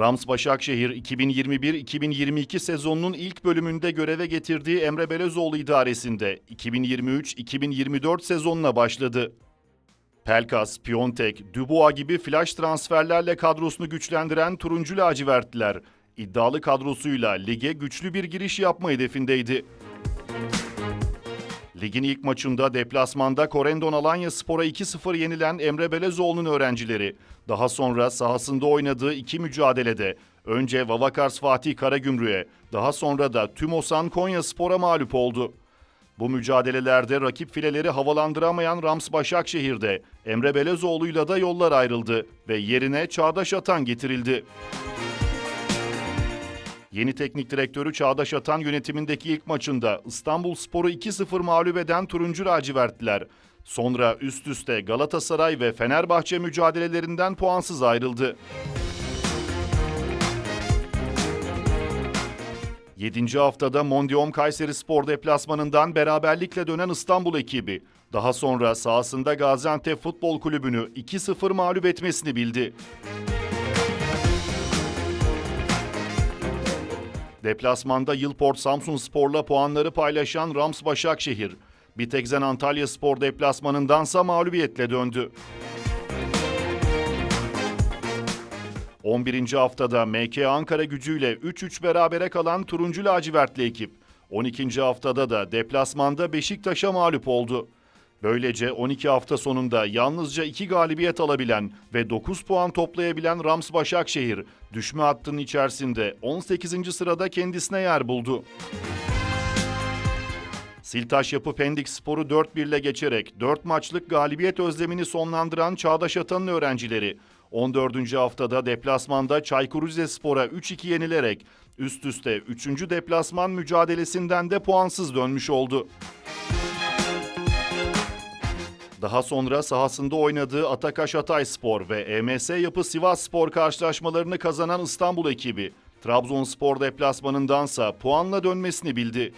Rams Başakşehir 2021-2022 sezonunun ilk bölümünde göreve getirdiği Emre Belözoğlu idaresinde 2023-2024 sezonuna başladı. Pelkas, Piontek, Dubois gibi flash transferlerle kadrosunu güçlendiren turuncu lacivertliler iddialı kadrosuyla lige güçlü bir giriş yapma hedefindeydi. Ligin ilk maçında deplasmanda Korendon Alanya Spor'a 2-0 yenilen Emre Belezoğlu'nun öğrencileri daha sonra sahasında oynadığı iki mücadelede önce Vavakars Fatih Karagümrük'e daha sonra da Tümosan Konya Spor'a mağlup oldu. Bu mücadelelerde rakip fileleri havalandıramayan Rams Başakşehir'de Emre Belezoğlu'yla da yollar ayrıldı ve yerine Çağdaş Atan getirildi. Yeni teknik direktörü Çağdaş Atan yönetimindeki ilk maçında İstanbul Spor'u 2-0 mağlup eden turuncu lacivertliler. Sonra üst üste Galatasaray ve Fenerbahçe mücadelelerinden puansız ayrıldı. 7. haftada Mondium Kayseri Spor deplasmanından beraberlikle dönen İstanbul ekibi daha sonra sahasında Gaziantep Futbol Kulübü'nü 2-0 mağlup etmesini bildi. Deplasmanda Yılport Samsun Spor'la puanları paylaşan Rams Başakşehir, Bitekzen Antalya Spor deplasmanındansa mağlubiyetle döndü. 11. haftada MK Ankara gücüyle 3-3 berabere kalan turuncu lacivertli ekip, 12. haftada da deplasmanda Beşiktaş'a mağlup oldu. Böylece 12 hafta sonunda yalnızca 2 galibiyet alabilen ve 9 puan toplayabilen Rams Başakşehir, düşme hattının içerisinde 18. sırada kendisine yer buldu. Siltaş Yapı Pendik Spor'u 4-1 ile geçerek 4 maçlık galibiyet özlemini sonlandıran Çağdaş Atan'ın öğrencileri 14. haftada deplasmanda Çaykur Rizespor'a 3-2 yenilerek üst üste 3. deplasman mücadelesinden de puansız dönmüş oldu. Daha sonra sahasında oynadığı Atakaş Hatayspor ve EMS Yapı Sivas Spor karşılaşmalarını kazanan İstanbul ekibi, Trabzonspor deplasmanındansa puanla dönmesini bildi.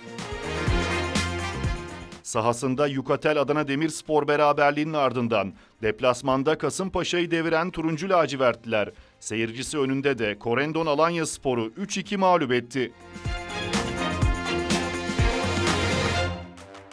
Sahasında Yukatel Adana Demirspor beraberliğinin ardından deplasmanda Kasımpaşa'yı deviren turuncu lacivertliler seyircisi önünde de Korendon Alanya Spor'u 3-2 mağlup etti.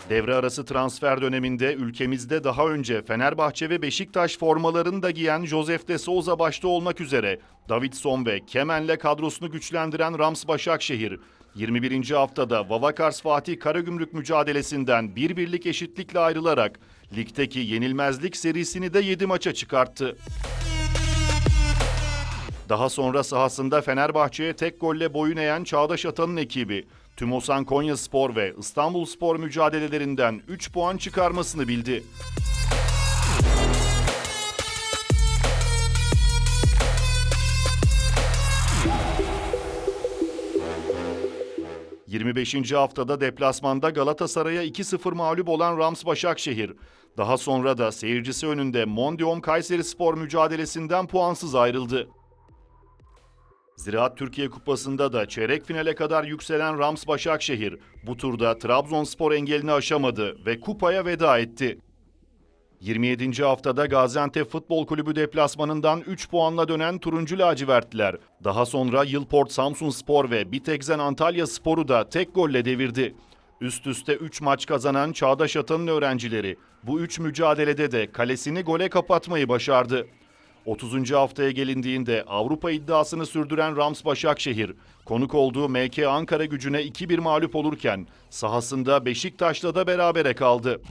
Devre arası transfer döneminde ülkemizde daha önce Fenerbahçe ve Beşiktaş formalarını da giyen Josef de Souza başta olmak üzere Davidson ve Kemen'le kadrosunu güçlendiren Rams Başakşehir 21. haftada Vavakars Fatih Karagümrük mücadelesinden bir birlik eşitlikle ayrılarak ligdeki yenilmezlik serisini de 7 maça çıkarttı. Daha sonra sahasında Fenerbahçe'ye tek golle boyun eğen Çağdaş Atan'ın ekibi, Tümosan Konya Spor ve İstanbul Spor mücadelelerinden 3 puan çıkarmasını bildi. ...25. haftada deplasmanda Galatasaray'a 2-0 mağlup olan Rams Başakşehir... ...daha sonra da seyircisi önünde Mondium Kayseri Spor mücadelesinden puansız ayrıldı. Ziraat Türkiye Kupası'nda da çeyrek finale kadar yükselen Rams Başakşehir bu turda Trabzonspor engelini aşamadı ve kupaya veda etti. 27. haftada Gaziantep Futbol Kulübü deplasmanından 3 puanla dönen turuncu lacivertliler. Daha sonra Yılport Samsun Spor ve Bitekzen Antalya Spor'u da tek golle devirdi. Üst üste 3 maç kazanan Çağdaş Atan'ın öğrencileri bu 3 mücadelede de kalesini gole kapatmayı başardı. 30. haftaya gelindiğinde Avrupa iddiasını sürdüren Rams Başakşehir, konuk olduğu MK Ankara gücüne 2-1 mağlup olurken sahasında Beşiktaş'la da berabere kaldı.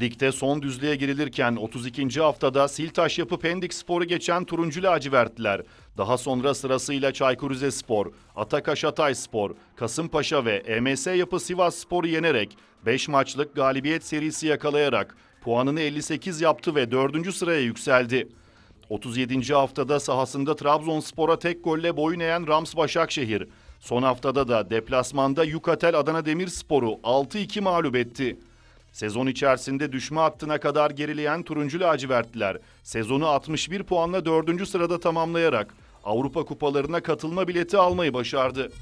Ligde son düzlüğe girilirken 32. haftada Siltaş Yapı Pendik Spor'u geçen turuncu lacivertliler, daha sonra sırasıyla Çaykur Rizespor, Atakaş Hatayspor, Kasımpaşa ve EMS Yapı Sivas Spor'u yenerek 5 maçlık galibiyet serisi yakalayarak puanını 58 yaptı ve 4. sıraya yükseldi. 37. haftada sahasında Trabzonspor'a tek golle boyun eğen Rams Başakşehir, son haftada da deplasmanda Yukatel Adana Demirspor'u 6-2 mağlup etti. Sezon içerisinde düşme hattına kadar gerileyen turuncu lacivertliler sezonu 61 puanla 4. sırada tamamlayarak Avrupa kupalarına katılma bileti almayı başardı.